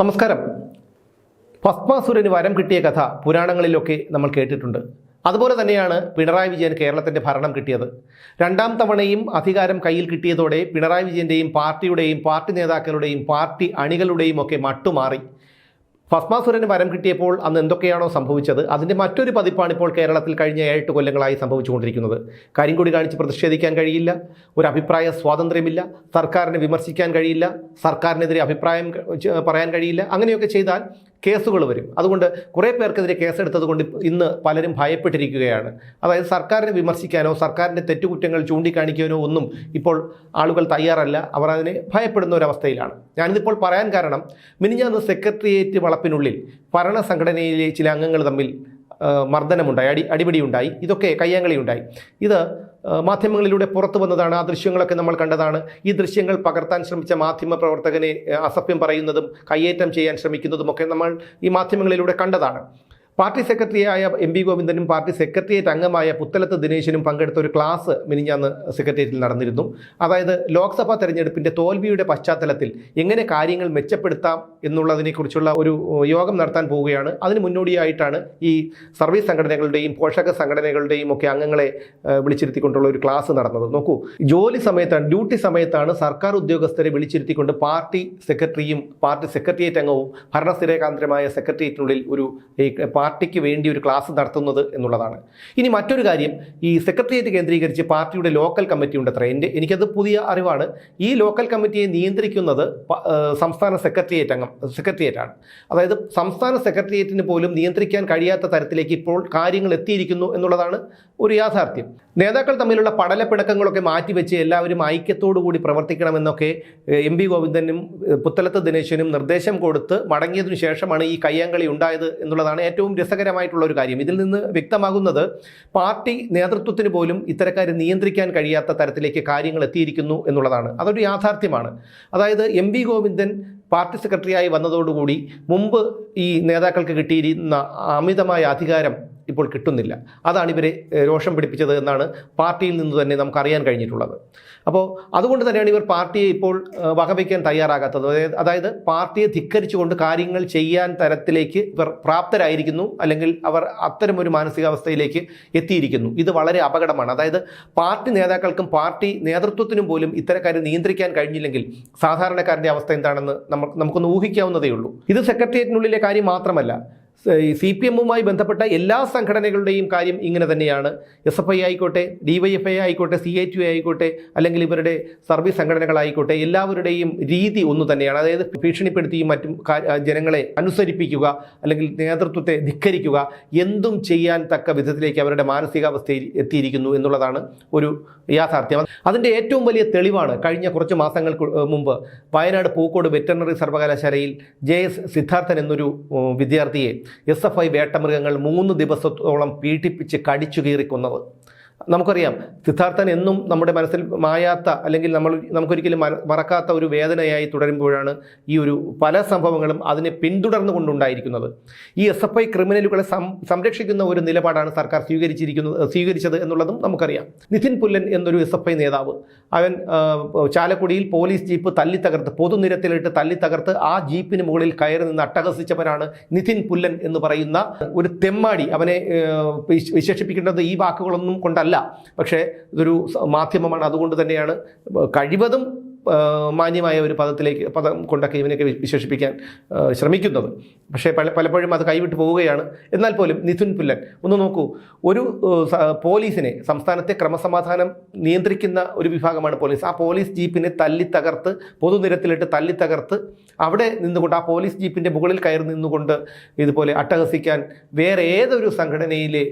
നമസ്കാരം. ഭസ്മാസുരന് വരം കിട്ടിയ കഥ പുരാണങ്ങളിലൊക്കെ നമ്മൾ കേട്ടിട്ടുണ്ട്. അതുപോലെ തന്നെയാണ് പിണറായി വിജയൻ കേരളത്തിന്റെ ഭരണം കിട്ടിയത്. രണ്ടാം തവണയും അധികാരം കയ്യിൽ കിട്ടിയതോടെ പിണറായി വിജയന്റെയും പാർട്ടിയുടെയും പാർട്ടി നേതാക്കളുടെയും പാർട്ടി അണികളുടെയും ഒക്കെ മട്ടുമാറി. ഭസ്മാസുരന് വരം കിട്ടിയപ്പോൾ അന്ന് എന്തൊക്കെയാണോ സംഭവിച്ചത്? അതിന്റെ മറ്റൊരു പതിപ്പാണ് ഇപ്പോൾ കേരളത്തിൽ കഴിഞ്ഞ ഏഴെട്ട് കൊല്ലങ്ങളായി സംഭവിച്ചുകൊണ്ടിരിക്കുന്നത്. കരിങ്കൊടി കാണിച്ച് പ്രതിഷേധിക്കാൻ കഴിയില്ല. ഒരു അഭിപ്രായ സ്വാതന്ത്ര്യമില്ല. സർക്കാരിനെ വിമർശിക്കാൻ കഴിയില്ല. സർക്കാരിനെതിരെ അഭിപ്രായം പറയാൻ കഴിയില്ല. അങ്ങനെയൊക്കെ ചെയ്താൽ കേസുകൾ വരും. അതുകൊണ്ട് കുറേ പേർക്കെതിരെ കേസെടുത്തത് കൊണ്ട് ഇന്ന് പലരും ഭയപ്പെട്ടിരിക്കുകയാണ്. അതായത് സർക്കാരിനെ വിമർശിക്കാനോ സർക്കാരിന്റെ തെറ്റുകുറ്റങ്ങൾ ചൂണ്ടിക്കാണിക്കാനോ ഒന്നും ഇപ്പോൾ ആളുകൾ തയ്യാറല്ല. അവർ അതിനെ ഭയപ്പെടുന്ന ഒരവസ്ഥയിലാണ്. ഞാനിതിപ്പോൾ പറയാൻ കാരണം മിനിഞ്ഞാന്ന് സെക്രട്ടേറിയറ്റ് വളപ്പിനുള്ളിൽ ഭരണസംഘടനയിലെ ചില അംഗങ്ങൾ തമ്മിൽ മർദ്ദനമുണ്ടായി അടി അടിപിടിയുണ്ടായി. ഇതൊക്കെ കയ്യാങ്കളിയുണ്ടായി. ഇത് മാധ്യമങ്ങളിലൂടെ പുറത്തു വന്നതാണ്. ആ ദൃശ്യങ്ങളൊക്കെ നമ്മൾ കണ്ടതാണ്. ഈ ദൃശ്യങ്ങൾ പകർത്താൻ ശ്രമിച്ച മാധ്യമ പ്രവർത്തകനെ അസഭ്യം പറയുന്നതും കയ്യേറ്റം ചെയ്യാൻ ശ്രമിക്കുന്നതും ഒക്കെ നമ്മൾ ഈ മാധ്യമങ്ങളിലൂടെ കണ്ടതാണ്. പാർട്ടി സെക്രട്ടറിയായ എം പി ഗോവിന്ദനും പാർട്ടി സെക്രട്ടേറിയറ്റ് അംഗമായ പുത്തലത്ത് ദിനേശനും പങ്കെടുത്ത ഒരു ക്ലാസ് മിനിഞ്ഞാന്ന് സെക്രട്ടേറിയറ്റിൽ നടന്നിരുന്നു. അതായത് ലോക്സഭാ തെരഞ്ഞെടുപ്പിന്റെ തോൽവിയുടെ പശ്ചാത്തലത്തിൽ എങ്ങനെ കാര്യങ്ങൾ മെച്ചപ്പെടുത്താം എന്നുള്ളതിനെക്കുറിച്ചുള്ള ഒരു യോഗം നടത്താൻ പോവുകയാണ്. അതിന് മുന്നോടിയായിട്ടാണ് ഈ സർവീസ് സംഘടനകളുടെയും പോഷക സംഘടനകളുടെയും ഒക്കെ അംഗങ്ങളെ വിളിച്ചിരുത്തിക്കൊണ്ടുള്ള ഒരു ക്ലാസ് നടന്നത്. നോക്കൂ ജോലി സമയത്താണ് ഡ്യൂട്ടി സമയത്താണ് സർക്കാർ ഉദ്യോഗസ്ഥരെ വിളിച്ചിരുത്തിക്കൊണ്ട് പാർട്ടി സെക്രട്ടറിയും പാർട്ടി സെക്രട്ടേറിയറ്റ് അംഗവും ഭരണസ്ഥിരകാന്തരമായ സെക്രട്ടേറിയറ്റിനുള്ളിൽ ഒരു പാർട്ടിക്ക് വേണ്ടി ഒരു ക്ലാസ് നടത്തുന്നത് എന്നുള്ളതാണ്. ഇനി മറ്റൊരു കാര്യം ഈ സെക്രട്ടേറിയറ്റ് കേന്ദ്രീകരിച്ച് പാർട്ടിയുടെ ലോക്കൽ കമ്മിറ്റി ഉണ്ട് അത്ര എന്റെ എനിക്കത് പുതിയ അറിവാണ്. ഈ ലോക്കൽ കമ്മിറ്റിയെ നിയന്ത്രിക്കുന്നത് സംസ്ഥാന സെക്രട്ടേറിയറ്റ് അംഗം സെക്രട്ടേറിയറ്റാണ്. അതായത് സംസ്ഥാന സെക്രട്ടേറിയറ്റിന് പോലും നിയന്ത്രിക്കാൻ കഴിയാത്ത തരത്തിലേക്ക് ഇപ്പോൾ കാര്യങ്ങൾ എത്തിയിരിക്കുന്നു എന്നുള്ളതാണ് ഒരു യാഥാർത്ഥ്യം. നേതാക്കൾ തമ്മിലുള്ള പടലപ്പിണക്കങ്ങളൊക്കെ മാറ്റിവെച്ച് എല്ലാവരും ഐക്യത്തോടുകൂടി പ്രവർത്തിക്കണമെന്നൊക്കെ എം പി ഗോവിന്ദനും പുത്തലത്ത് ദിനേശനും നിർദ്ദേശം കൊടുത്ത് മടങ്ങിയതിനു ശേഷമാണ് ഈ കയ്യാങ്കളി ഉണ്ടായത് എന്നുള്ളതാണ് ഏറ്റവും രസകരമായിട്ടുള്ള ഒരു കാര്യം. ഇതിൽ നിന്ന് വ്യക്തമാകുന്നത് പാർട്ടി നേതൃത്വത്തിന് പോലും ഇത്തരക്കാരെ നിയന്ത്രിക്കാൻ കഴിയാത്ത തരത്തിലേക്ക് കാര്യങ്ങൾ എത്തിയിരിക്കുന്നു എന്നുള്ളതാണ്. അതൊരു യാഥാർത്ഥ്യമാണ്. അതായത് എം വി ഗോവിന്ദൻ പാർട്ടി സെക്രട്ടറിയായി വന്നതോടുകൂടി മുമ്പ് ഈ നേതാക്കൾക്ക് കിട്ടിയിരുന്ന അമിതമായ അധികാരം ഇപ്പോൾ കിട്ടുന്നില്ല. അതാണ് ഇവരെ രോഷം പിടിപ്പിച്ചത് എന്നാണ് പാർട്ടിയിൽ നിന്ന് തന്നെ നമുക്ക് അറിയാൻ കഴിഞ്ഞിട്ടുള്ളത്. അപ്പോൾ അതുകൊണ്ട് തന്നെയാണ് ഇവർ പാർട്ടിയെ ഇപ്പോൾ വകവയ്ക്കാൻ തയ്യാറാകാത്തത്. അതായത് അതായത് പാർട്ടിയെ ധിക്കരിച്ചുകൊണ്ട് കാര്യങ്ങൾ ചെയ്യാൻ തരത്തിലേക്ക് ഇവർ പ്രാപ്തരായിരിക്കുന്നു അല്ലെങ്കിൽ അവർ അത്തരമൊരു മാനസികാവസ്ഥയിലേക്ക് എത്തിയിരിക്കുന്നു. ഇത് വളരെ അപകടമാണ്. അതായത് പാർട്ടി നേതാക്കൾക്കും പാർട്ടി നേതൃത്വത്തിനും പോലും ഇത്തരക്കാരെ നിയന്ത്രിക്കാൻ കഴിഞ്ഞില്ലെങ്കിൽ സാധാരണക്കാരന്റെ അവസ്ഥ എന്താണെന്ന് നമുക്ക് നമുക്കൊന്ന് ഊഹിക്കാവുന്നതേ ഉള്ളൂ. ഇത് സെക്രട്ടേറിയറ്റിനുള്ളിലെ കാര്യം മാത്രമല്ല. സി പി എമ്മുമായി ബന്ധപ്പെട്ട എല്ലാ സംഘടനകളുടെയും കാര്യം ഇങ്ങനെ തന്നെയാണ്. എസ് എഫ് ഐ ആയിക്കോട്ടെ ഡി വൈ എഫ് ഐ ആയിക്കോട്ടെ സി ഐ ടി ആയിക്കോട്ടെ അല്ലെങ്കിൽ ഇവരുടെ സർവീസ് സംഘടനകളായിക്കോട്ടെ എല്ലാവരുടെയും രീതി ഒന്നു തന്നെയാണ്. അതായത് ഭീഷണിപ്പെടുത്തിയും മറ്റും ജനങ്ങളെ അനുസരിപ്പിക്കുക അല്ലെങ്കിൽ നേതൃത്വത്തെ ധിക്കരിക്കുക എന്തും ചെയ്യാൻ തക്ക വിധത്തിലേക്ക് അവരുടെ മാനസികാവസ്ഥയിൽ എത്തിയിരിക്കുന്നു എന്നുള്ളതാണ് ഒരു യാഥാർത്ഥ്യം. അതിന്റെ ഏറ്റവും വലിയ തെളിവാണ് കഴിഞ്ഞ കുറച്ച് മാസങ്ങൾക്ക് മുമ്പ് വയനാട് പൂക്കോട് വെറ്ററിനറി സർവകലാശാലയിൽ ജെ എസ് സിദ്ധാർത്ഥൻ എന്നൊരു വിദ്യാർത്ഥിയെ എസ് എഫ് ഐ വേട്ടമൃഗങ്ങൾ മൂന്ന് ദിവസത്തോളം പീഡിപ്പിച്ച് കടിച്ചു കീറിക്കുന്നത് കൊന്നത് നമുക്കറിയാം സിദ്ധാർത്ഥൻ എന്നും നമ്മുടെ മനസ്സിൽ മായാത്ത അല്ലെങ്കിൽ നമ്മൾ നമുക്കൊരിക്കലും മറക്കാത്ത ഒരു വേദനയായി തുടരുമ്പോഴാണ് ഈ ഒരു പല സംഭവങ്ങളും അതിനെ പിന്തുടർന്നു കൊണ്ടുണ്ടായിരിക്കുന്നത് ഈ എസ് എഫ് ഐ ക്രിമിനലുകളെ സംരക്ഷിക്കുന്ന ഒരു നിലപാടാണ് സർക്കാർ സ്വീകരിച്ചിരിക്കുന്നത് സ്വീകരിച്ചത് എന്നുള്ളതും നമുക്കറിയാം. നിതിൻ പുല്ലൻ എന്നൊരു എസ് എഫ് ഐ നേതാവ് അവൻ ചാലക്കുടിയിൽ പോലീസ് ജീപ്പ് തല്ലി തകർത്ത് പൊതുനിരത്തിലിട്ട് തല്ലി തകർത്ത് ആ ജീപ്പിന് മുകളിൽ കയറി നിന്ന് അട്ടഹസിച്ചവനാണ് നിതിൻ പുല്ലൻ എന്ന് പറയുന്ന ഒരു തെമ്മാടി. അവനെ വിശേഷിപ്പിക്കേണ്ടത് ഈ വാക്കുകളൊന്നും കൊണ്ടല്ല. പക്ഷേ ഇതൊരു മാധ്യമമാണ്. അതുകൊണ്ട് തന്നെയാണ് കഴിവതും മാന്യമായ ഒരു പദത്തിലേക്ക് പദം കൊണ്ടൊക്കെ ഇവനെയൊക്കെ വിശേഷിപ്പിക്കാൻ ശ്രമിക്കുന്നത്. പക്ഷേ പല പലപ്പോഴും അത് കൈവിട്ട് പോവുകയാണ്. എന്നാൽ പോലും നിഥുൻ പുല്ലൻ ഒന്ന് നോക്കൂ. ഒരു പോലീസിനെ സംസ്ഥാനത്തെ ക്രമസമാധാനം നിയന്ത്രിക്കുന്ന ഒരു വിഭാഗമാണ് പോലീസ്. ആ പോലീസ് ജീപ്പിനെ തല്ലി തകർത്ത് പൊതുനിരത്തിലിട്ട് തല്ലി തകർത്ത് അവിടെ നിന്നുകൊണ്ട് ആ പോലീസ് ജീപ്പിന്റെ മുകളിൽ കയറി നിന്നുകൊണ്ട് ഇതുപോലെ അട്ടഹസിക്കാൻ വേറെ ഏതൊരു സംഘടനയിലെ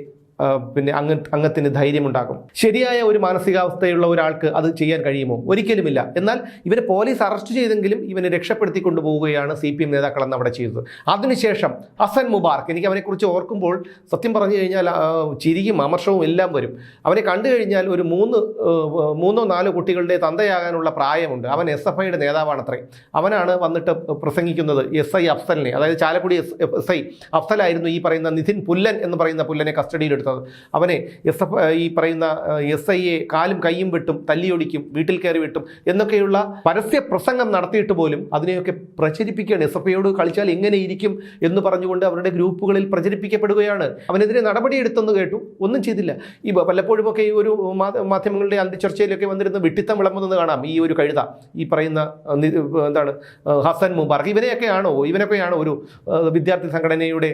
പിന്നെ അംഗ അംഗത്തിന് ധൈര്യമുണ്ടാകും. ശരിയായ ഒരു മാനസികാവസ്ഥയുള്ള ഒരാൾക്ക് അത് ചെയ്യാൻ കഴിയുമോ? ഒരിക്കലുമില്ല. എന്നാൽ ഇവരെ പോലീസ് അറസ്റ്റ് ചെയ്തെങ്കിലും ഇവനെ രക്ഷപ്പെടുത്തി കൊണ്ടുപോവുകയാണ് സി പി എം നേതാക്കൾ അന്ന് അവിടെ ചെയ്തത്. അതിനുശേഷം ഹസൻ മുബാർക്ക് എനിക്ക് അവനെക്കുറിച്ച് ഓർക്കുമ്പോൾ സത്യം പറഞ്ഞു കഴിഞ്ഞാൽ ചിരിയും അമർഷവും എല്ലാം വരും. അവനെ കണ്ടു കഴിഞ്ഞാൽ ഒരു മൂന്ന് മൂന്നോ നാലോ കുട്ടികളുടെ തന്തയാകാനുള്ള പ്രായമുണ്ട്. അവൻ എസ് എഫ് ഐയുടെ നേതാവാണ് അത്രയും അവനാണ് വന്നിട്ട് പ്രസംഗിക്കുന്നത് എസ് ഐ അഫ്സലിനെ. അതായത് ചാലക്കുടി എസ് എസ് ഐ അഫ്സലായിരുന്നു ഈ പറയുന്ന നിതിൻ പുല്ലൻ എന്ന് പറയുന്ന പുല്ലനെ കസ്റ്റഡിയിലെടുത്തത്. എടുത്തത് അവനെ എസ് എഫ് ഈ പറയുന്ന എസ് ഐ എ കാലും കൈയും വെട്ടും തല്ലിയൊടിക്കും വീട്ടിൽ കയറി വെട്ടും എന്നൊക്കെയുള്ള പരസ്യ പ്രസംഗം നടത്തിയിട്ട് പോലും അതിനെയൊക്കെ പ്രചരിപ്പിക്കുകയാണ്. എസ് എഫ് ഐയോട് കളിച്ചാൽ എങ്ങനെ ഇരിക്കും എന്ന് പറഞ്ഞുകൊണ്ട് അവരുടെ ഗ്രൂപ്പുകളിൽ പ്രചരിപ്പിക്കപ്പെടുകയാണ്. അവനെതിരെ നടപടിയെടുത്തെന്ന് കേട്ടു. ഒന്നും ചെയ്തില്ല. ഈ വല്ലപ്പോഴുമൊക്കെ ഈ ഒരു മാധ്യമങ്ങളുടെ അന്ത്യചർച്ചയിലൊക്കെ വന്നിരുന്ന വിട്ടിത്തം വിളമ്പുന്നത് കാണാം. ഈ ഒരു കഴുത ഈ പറയുന്ന എന്താണ് ഹസൻ മുബാർക്ക് ഇവനെയൊക്കെയാണോ ഇവനൊക്കെയാണോ ഒരു വിദ്യാർത്ഥി സംഘടനയുടെ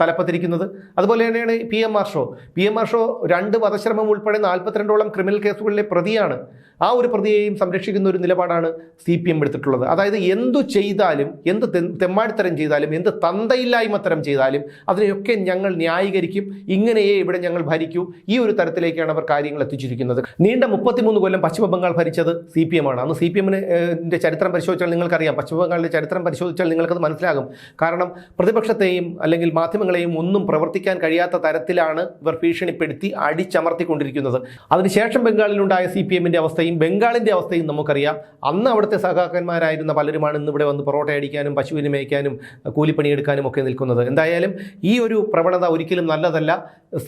തലപ്പത്തിരിക്കുന്നത്. അതുപോലെ തന്നെയാണ് P M Arsho. P M Arsho രണ്ട് വധശ്രമം ഉൾപ്പെടെ നാൽപ്പത്തിരണ്ടോളം ക്രിമിനൽ കേസുകളിലെ പ്രതിയാണ്. ആ ഒരു പ്രതിയെയും സംരക്ഷിക്കുന്ന ഒരു നിലപാടാണ് സി പി എം എടുത്തിട്ടുള്ളത്. അതായത് എന്തു ചെയ്താലും എന്ത് തെമ്മാടിത്തരം ചെയ്താലും എന്ത് തന്തയില്ലായ്മ തരം ചെയ്താലും അതിനെയൊക്കെ ഞങ്ങൾ ന്യായീകരിക്കും. ഇങ്ങനെയേ ഇവിടെ ഞങ്ങൾ ഭരിക്കൂ. ഈ ഒരു തരത്തിലേക്കാണ് അവർ കാര്യങ്ങൾ എത്തിച്ചിരിക്കുന്നത്. നീണ്ട മുപ്പത്തിമൂന്ന് കൊല്ലം പശ്ചിമ ബംഗാൾ ഭരിച്ചത് സി പി എം ആണ്. അന്ന് സി പി എമ്മിന്റെ ചരിത്രം പരിശോധിച്ചാൽ നിങ്ങൾക്കറിയാം. പശ്ചിമ ബംഗാളിന്റെ ചരിത്രം പരിശോധിച്ചാൽ നിങ്ങൾക്കത് മനസ്സിലാകും. കാരണം പ്രതിപക്ഷത്തെയും അല്ലെങ്കിൽ മാധ്യമങ്ങളെയും ഒന്നും പ്രവർത്തിക്കാൻ കഴിയാത്ത തരത്തിലാണ് ഇവർ ഭീഷണിപ്പെടുത്തി അടിച്ചമർത്തിക്കൊണ്ടിരിക്കുന്നത്. അതിനുശേഷം ബംഗാളിലുണ്ടായ സി പി എമ്മിന്റെ അവസ്ഥയും ബംഗാളിന്റെ അവസ്ഥയും നമുക്കറിയാം. അന്ന് അവിടുത്തെ സഹാക്കന്മാരായിരുന്ന പലരുമാണ് ഇന്ന് ഇവിടെ വന്ന് പൊറോട്ട അടിക്കാനും പശുവിനെ മേയ്ക്കാനും കൂലിപ്പണിയെടുക്കാനും ഒക്കെ നിൽക്കുന്നത്. എന്തായാലും ഈ ഒരു പ്രവണത ഒരിക്കലും നല്ലതല്ല.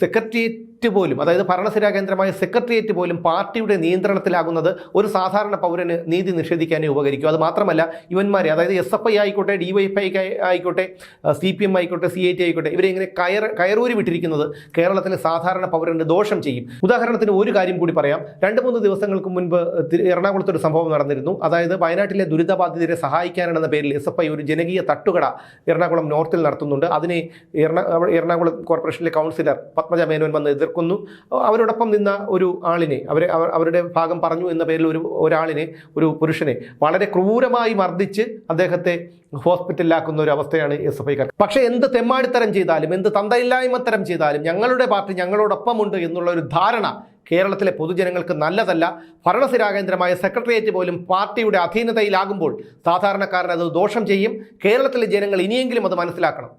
സെക്രട്ടേറിയറ്റ് പോലും അതായത് ഭരണസിരാ കേന്ദ്രമായ സെക്രട്ടേറിയറ്റ് പോലും പാർട്ടിയുടെ നിയന്ത്രണത്തിലാകുന്നത് ഒരു സാധാരണ പൗരന് നീതി നിഷേധിക്കാനേ ഉപകരിക്കും. അത് മാത്രമല്ല ഇവന്മാരെ അതായത് എസ് എഫ് ഐ ആയിക്കോട്ടെ ഡി വൈ എഫ് ഐ ആയിക്കോട്ടെ സി പി എം ആയിക്കോട്ടെ സി ഐ ടി ആയിക്കോട്ടെ ഇവരെ ഇങ്ങനെ കയർ കയറൂരി വിട്ടിരിക്കുന്നത് കേരളത്തിലെ സാധാരണ പൗരന് ദോഷം ചെയ്യും. ഉദാഹരണത്തിന് ഒരു കാര്യം കൂടി പറയാം. രണ്ട് മൂന്ന് ദിവസങ്ങൾക്ക് മുൻപ് എറണാകുളത്ത് ഒരു സംഭവം നടന്നിരുന്നു. അതായത് വയനാട്ടിലെ ദുരിതബാധിതരെ സഹായിക്കാനെന്ന പേരിൽ എസ് എഫ് ഐ ഒരു ജനകീയ തട്ടുകട എറണാകുളം നോർത്തിൽ നടത്തുന്നുണ്ട്. അതിനെ എറണാകുളം കോർപ്പറേഷനിലെ കൗൺസിലർ പത്മജ മേനോൻ വന്ന് എതിർക്കുന്നു അവരോടൊപ്പം നിന്ന ഒരു ആളിനെ അവരെ അവരുടെ ഭാഗം പറഞ്ഞു എന്ന പേരിൽ ഒരു ഒരാളിനെ ഒരു പുരുഷനെ വളരെ ക്രൂരമായി മർദ്ദിച്ച് അദ്ദേഹത്തെ ഹോസ്പിറ്റലിലാക്കുന്ന ഒരു അവസ്ഥയാണ് എസ് എഫ് ഐക്കാർ പക്ഷേ എന്ത് തെമ്മാടിത്തരം ചെയ്താലും എന്ത് തന്തയില്ലായ്മ തരം ചെയ്താലും ഞങ്ങളുടെ പാർട്ടി ഞങ്ങളോടൊപ്പമുണ്ട് എന്നുള്ള ഒരു ധാരണ കേരളത്തിലെ പൊതുജനങ്ങൾക്ക് നല്ലതല്ല. ഭരണസിരാകേന്ദ്രമായ സെക്രട്ടേറിയറ്റ് പോലും പാർട്ടിയുടെ അധീനതയിലാകുമ്പോൾ സാധാരണക്കാരൻ അത് ദോഷം ചെയ്യും. കേരളത്തിലെ ജനങ്ങൾ ഇനിയെങ്കിലും അത് മനസ്സിലാക്കണം.